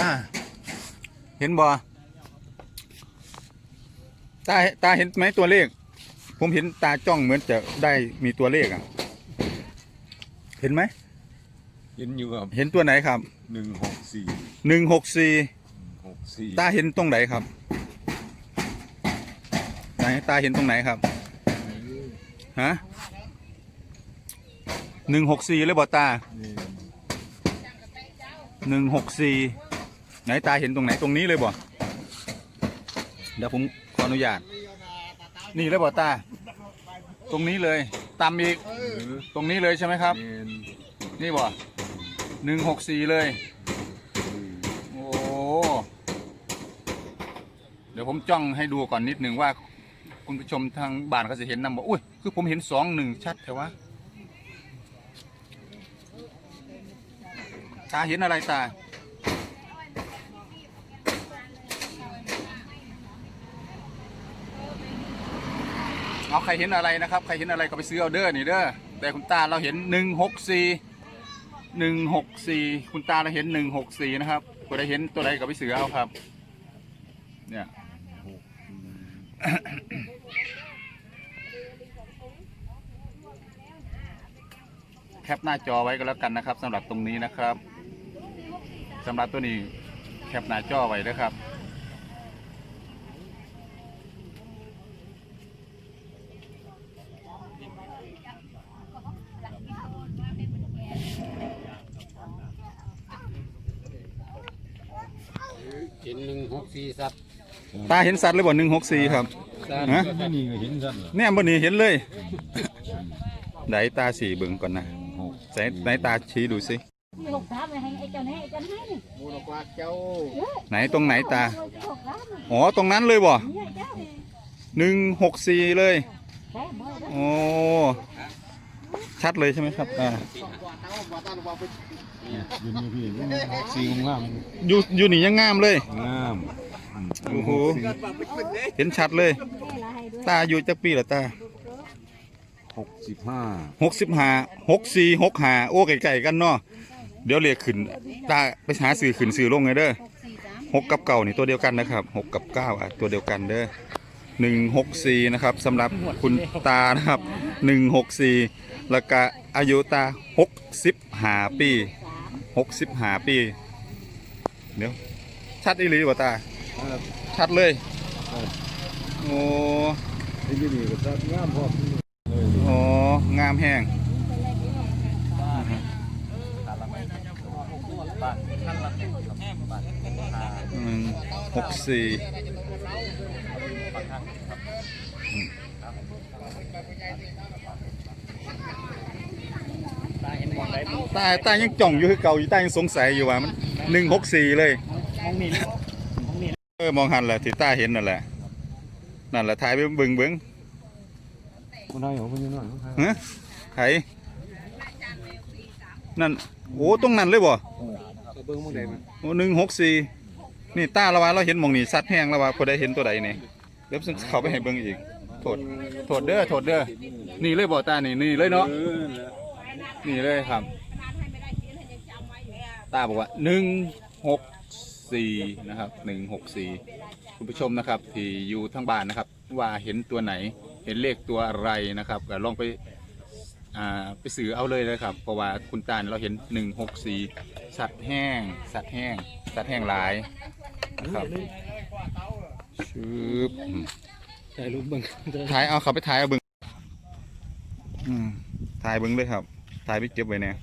ตา เห็นบ่ตาตาเห็นไหมตัวเลข ผมเห็นตาจ้องเหมือนจะได้มีตัวเลขอะ เห็นไหม เห็นอยู่ครับเห็นตัวไหนครับหนึ่งหกสี่หนึ่งหกสี่หกสี่ตาเห็นตรงไหนครับไหนตาเห็นตรงไหนครับ ฮะหนึ่งหกสี่เลยบ่ตานี่หนึ่งหกสี่ ไหนตาเห็นตรงไหนตรงนี้เลยบ่เดี๋ยวผมขออนุญาต นี่เลยบ่ตา ตรงนี้เลยตามอีกตรงนี้เลยใช่ไหมครับ นี่บ่หนึ่งหกสี่เลยโอ้เดี๋ยวผมจ้องให้ดูก่อนนิดหนึ่งว่า คุณผู้ชมทางบ้านเขาจะเห็นนำบอกอุ้ยคือผมเห็นสองหนึ่งชัดแต่ว่าตาเห็นอะไรตา เอาใครเห็นอะไรนะครับ ใครเห็นอะไรก็ไปซื้อเอาเด้อนี่เด้อแต่คุณตาเราเห็นหนึ่งหกสี่หนึ่งหกสี่คุณตาเราเห็นหนึ่งหกสี่นะครับก็ได้เห็นตัวใดก็ไปซื้อเอาครับ เนี่ยแคปหน้าจอไว้ก็แล้วกันนะครับสำหรับตรงนี้นะครับสำหรับตัวนี้แคปหน้าจอไว้นะครับ เห็นหนึ่งหก สี่สัตว์ตาเห็นสัตว์เลยบ่หนึ่งหกสี่ครับ สัตว์ฮะ ไม่นี่ก็เห็นกันเหรอเนี่ยบนนี้เห็นเลยไหนตาสีเบิ่งก่อนนะหกไหนไหนตาชี้ดูสิหกสามเลยให้ไอ้เจ้าแน่ไอ้เจ้าให้นี่มูลกว่าเจ้าไหนตรงไหนตาหกสามเลยอ๋อตรงนั้นเลยบ่เนี่ยเจ้าหนึ่งหกสี่เลยแค่เบอร์โอ้ชัดเลยใช่ไหมครับอ่ายืนอยู่พี่นี่หกสี่งามอยู่อยู่นี่ยังงามเลยงาม โอ้โหเห็นชัดเลยแค่ละให้ด้วยตาอยู่จักปีละตาหกสิบห้าหกสิบห้าหกสี่หกห้าโอ้ไก่ๆกันเนาะเดี๋ยวเรียกขึ้นตาไปหาสื่อขึ้นสื่อลงไงเด้อหกสี่สามหกกับเก่านี่ตัวเดียวกันนะครับหกกับเก้าอะตัวเดียวกันเด้อหนึ่งหกสี่นะครับสำหรับคุณตานะครับหนึ่งหกสี่แล้วก็อายุตาหกสิบห้าปีสามหกสิบห้าปี เดี๋ยวชัดอีหลีบ่ตา ครับชัดเลยโอ้ไอ้ยี่นี่ก็สัตว์งามพอโอ้งามแห้งหนึ่งหกสี่ตาตายังจ่องอยู่คือเก่าอยู่ตายังสงสัยอยู่ว่ามันหนึ่งหกสี่เลย เออมองหันแหละที่ตาเห็นนั่นแหละนั่นแหละถ่ายไปเบิ่งเบิ่งคนไทยของคนนี้หน่อยคนไทยฮะไถนั่นโอ้ตรงนั้นเลยบ่จะเบิ้งมึงได้มั้ยโอ้หนึ่งหกสี่นี่ตาละว่าเราเห็นหมองนี่สัตว์แห้งแล้วว่าพอได้เห็นตัวใดนี่เดี๋ยวซึ่งเขาไปให้เบิ่งอีกโทษโทษเด้อโทษเด้อนี่เลยบ่ตานี่นี่เลยเนาะเออนี่เลยครับ ตาบอกว่าหนึ่งหก สี่นะครับหนึ่งหกสี่คุณผู้ชมนะครับที่อยู่ทั้งบ้านนะครับ ว่าเห็นตัวไหนเห็นเลขตัวอะไรนะครับก็ลองไปอ่าไปสื่อเอาเลยนะครับ เพราะว่าคุณตาลเราเห็นหนึ่งหกสี่สัตว์แห้ง สัตว์แห้ง สัตว์แห้งหลายนะครับชืบอืมถ่ายรูปเบิ้งถ่ายเอาเขาไปถ่ายเอาเบิ้งอืมถ่ายเบิ้งเลยครับ ถ่ายไปเก็บไว้เนี่ย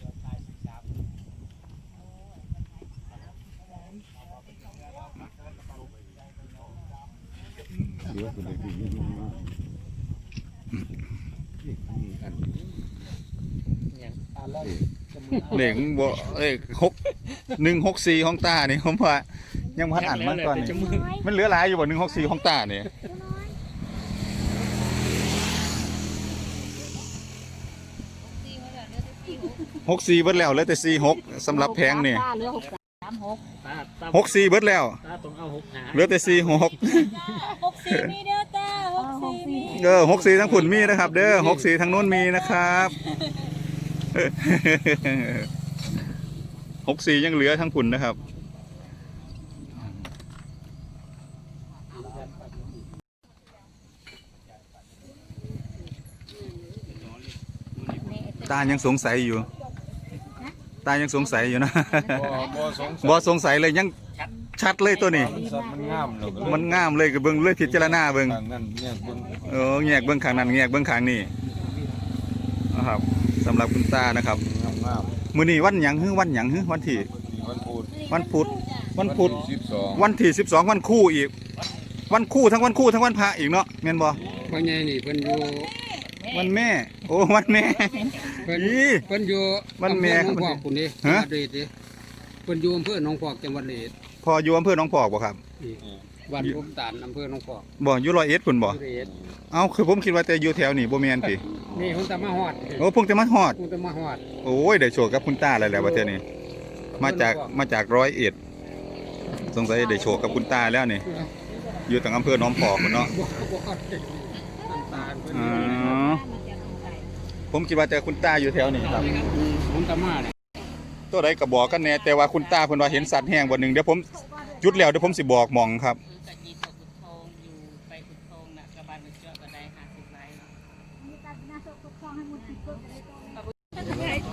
เดี๋ยวคนเดียวพี่ยืนอยู่นี่อย่างตาล่องเลขมันบ่เอ้ยหกหนึ่งหกสี่ของตานี่ผมว่ายังพันอ่านมันก่อนนี่มันเหลือหลายอยู่บ่หนึ่งหกสี่ของตาเนี่ยหกสี่เบิดแล้วเหลือแต่สี่หกสำหรับแพงนี่ตาเหลือหกสามหกตาตาหกสี่เบิดแล้วตาต้องเอาหกหาเหลือแต่สี่หกหกีมีเด้อจ้าหกสีอหกสีทั้งขุนมีนะครับ เด้อหกสีทั้งนู้นมีนะครับหกสียังเหลือทั้งขุนนะครับ ตายังสงสัยอยู่ ตายังสงสัยอยู่นะบ่สงสัยเลยยัง ชัดเลยตัวนี้ มันสัตว์มันงามเนาะมันงามเลยก็เบิ่งเลยพิจารณาเบิ่งทางนั้นเนี่ยเบิ่งเออแงกเบิ่งข้างนั้นแงกเบิ่งข้างนี้นะครับสำหรับคุณตานะครับงามงามมื้อนี้วันหยังฮึวันหยังฮึวันที่วันพุธวันพุธ วันพุธ สิบสองวันที่12 วันคู่อีก วันคู่ทั้งวันคู่ทั้งวันพระอีกเนาะแม่นบ่พ่อใหญ่นี่เพิ่นอยู่วันแม่ โอ้วันแม่ เพิ่นอีเพิ่นอยู่มันแม่อำเภอหนองพอกคุณนี่ฮะจังหวัดเลยดิเพิ่นอยู่อำเภอหนองพอกจังหวัดเลย พออยู่อำเภอหนองพอกบ่ครับวันพุมตาลอำเภอหนองพอกบ่อยู่ร้อยเอ็ดพุ่นบ่เลยเอ้าคือผมคิดว่าแต่อยู่แถวนี้บ่แม่นตินี่เพิ่นจะมาฮอดโอ้เพิ่งจะมาฮอดเพิ่นจะมาฮอดโอ้ยได้โชคกับคุณตาแล้วแหละว่าเท่านี้มาจากมาจากร้อยเอ็ดสงสัยได้โชคกับคุณตาแล้วนี่อยู่ต่างอำเภอหน้องพอกพุ่นเนาะบ่บ่ฮอดน้ำตาลเพิ่นอ๋อผมคิดว่าแต่คุณตาอยู่แถวนี้ครับผมจะมาเนี่ย ตัวใดก็บอกกันแน่แต่ว่าคุณตาเพิ่นว่าเห็นสัตว์แห้งบ่หนึงเดี๋ยวผมจุดแล้วเดี๋ยวผมสิบอกหม่องครับกะจีตัวขุดทองอยู่ไปขุดทองน่ะกระบาลมันเจาะก็ได้ห้าสิบไร่เนาะ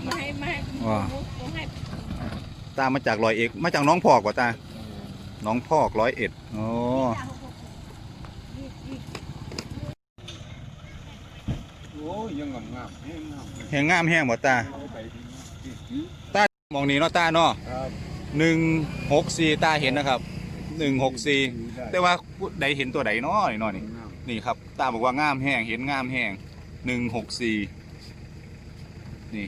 ไม่ไม่ว้าผมให้ตามาจากร้อยเอ็ดมาจากหน้องพอกว่าตาหน้องพอกร้อยเอ็ดอ๋อโอ้ยยังงามงามแห้งงามแห้งงามแห้งบ่ตาเอาไป มองนี้เนาะตาเนาะครับหนึ่งหกสี่ตาเห็นนะครับหนึ่งหกสี่แต่ว่าผู้ใดเห็นตัวใดเนาะนี่เนาะนี่งามนี่ครับ ตาบอกว่างามแห้งเห็นงามแห้งหนึ่งหกสี่นี่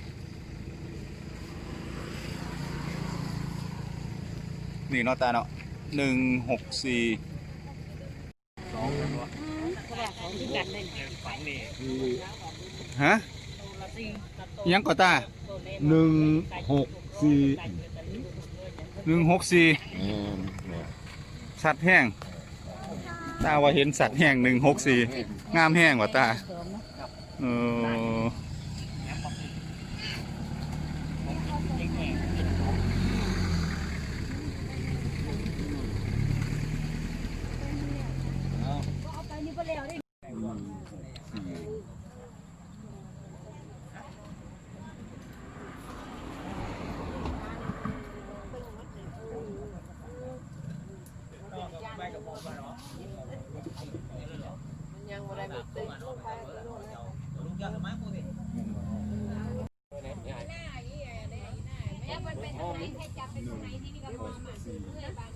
นี่เนาะตาเนาะหนึ่งหกสี่ที่กันได้ฝังนี่คือฮะตัวละสี่ตัวโตอิหยังก็ตาตัวเล็กหนึ่งหก สี่หนึ่งหกสี่แม่นเนี่ยสัตว์แห้งตาว่าเห็นสัตว์แห้งหนึ่งหกสี่งามแห้งว่ะตาเออ โอ้เจ้าเจ้าให้บรรทุกเนาะให้บรรทุกอธิษฐานจะมาดูในนาง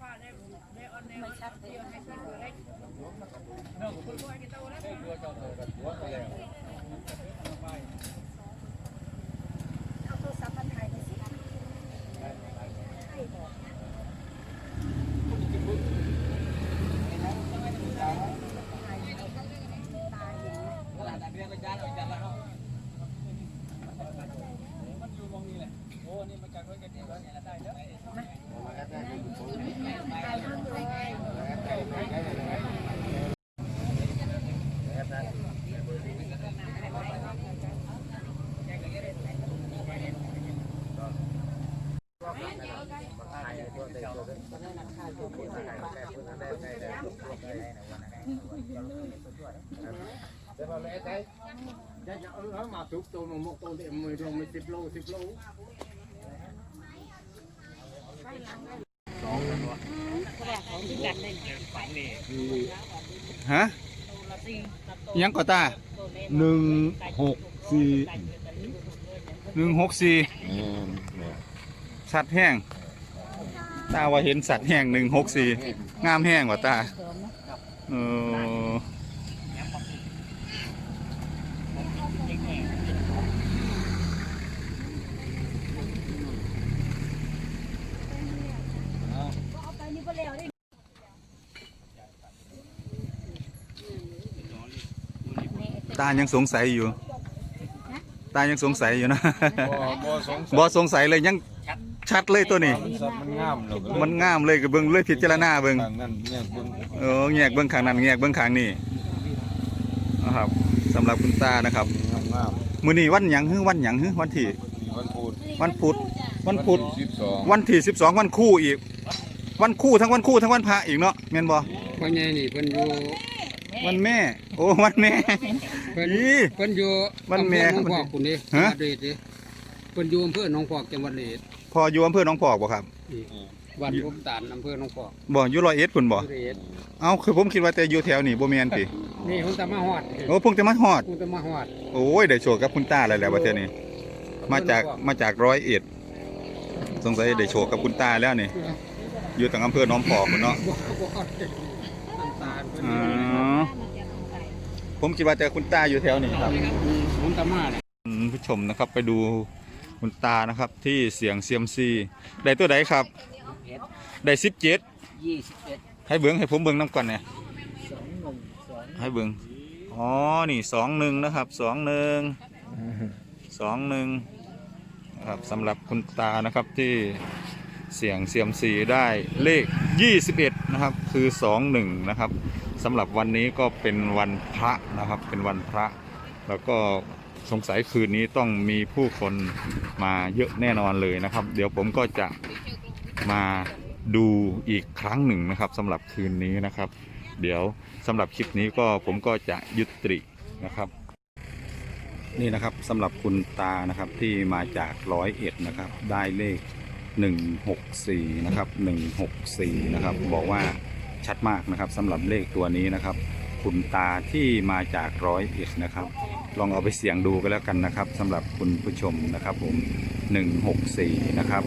ฟ้าได้ได้ออนในวันชัดเดียวให้เป็นตัวเล็กคุณพ่อจะโตแล้ว มาทุกตัวมามกตัวเต็มมือตรงมีสิบโลสิบโลที่กันได้ฝังนี่คือฮะตัวละสี่ตัวโตอิหยังก็ตาตัวเล็กหนึ่งหกสี่หนึ่งหกสี่แม่นเนี่ยสัตว์แห้ง ตาว่าเห็นสัตว์แห้งหนึ่งหกสี่งามแห้งกว่าตาเสริมนะเออตายังสงสัยอยู่ ตายังสงสัยอยู่นะบ่บ่สงสัยบอสงสัยเลยยัง ชัดเลยตัวนี้ มันสัตว์มันงามแล้วก็เลยมันงามเลยกับเบิ้งเลยพิจารณาเบิ้งทางนั้นเนี่ยเบิ่งเออแงกเบิ้งขางนั้นแงกเบิ้งขางนี้นะครับสำหรับคุณตานะครับงามงามมื้อนี้วันหยังฮึวันหยังฮึวันที่วันพุธวันพุธวันพุธ สิบสองวันที่ 12 วันคู่อีก วันคู่ทั้งวันคู่ทั้งวันพระอีกเนาะแม่นบ่พ่อใหญ่นี่เพิ่นอยู่วันแม่ โอ้วันแม่ เพิ่นอีเพิ่นอยู่วันแม่อำเภอหนองพอกคุณนี่ฮะ จังหวัดเลยดิเพิ่นอยู่อำเภอหนองพอกจังหวัดเลย พออยู่อำเภอหนองพอกบ่ครับบ้านผมตาลอำเภอหนองพอกบ่อยู่ร้อยเอ็ดพุ่นบ่อยู่เลยเอ้าคือผมคิดว่าแต่อยู่แถวนี้บ่แม่นตินี่ผมจะมาฮอดโอ้เพิ่งจะมาฮอดผมจะมาฮอดโอ้ยได้โชคกับคุณตาแล้วแหละประเทศนี้มาจากมาจากร้อยเอ็ดสงสัยได้โชคกับคุณตาแล้วนี่อยู่ทางอำเภอหน้องพอกพุ่นเนาะบ่บ่ฮอดน้ำตาลเพิ่นอ๋อผมคิดว่าแต่คุณตาอยู่แถวนี้ครับอืมผมจะมาเนี่ยคุณผู้ชมนะครับไปดู คุณตานะครับที่เสียงเซียมซีได้ตัวใดครับ ได้สิบเจ็ดยี่สิบเอ็ดให้เบิ้งให้ผมเบิ้งน้ำก่อนเนี่ยสองหนึ่งสองให้เบิ้งอ๋อนี่สองหนึ่งนะครับสองหนึ่งสองหนึ่งนะครับสำหรับคุณตานะครับที่เสียงเซียมซีได้เลข 21 นะครับ คือ 21 นะครับสำหรับวันนี้ก็เป็นวันพระนะครับ เป็นวันพระ แล้วก็ สงสัยคืนนี้ต้องมีผู้คนมาเยอะแน่นอนเลยนะครับ เดี๋ยวผมก็จะมาดูอีกครั้งหนึ่งนะครับสำหรับคืนนี้นะครับ เดี๋ยวสำหรับคลิปนี้ก็ผมก็จะยุตินะครับ นี่นะครับสำหรับคุณตานะครับที่มาจากร้อยเอ็ดนะครับ ได้เลข 164 นะครับ 164 นะครับ บอกว่าชัดมากนะครับสำหรับเลขตัวนี้นะครับ คุณตาที่มาจากร้อยเอ็ดนะครับ ลองเอาไปเสี่ยงดูกันแล้วกันนะครับสำหรับคุณผู้ชมนะครับผม 164 นะครับ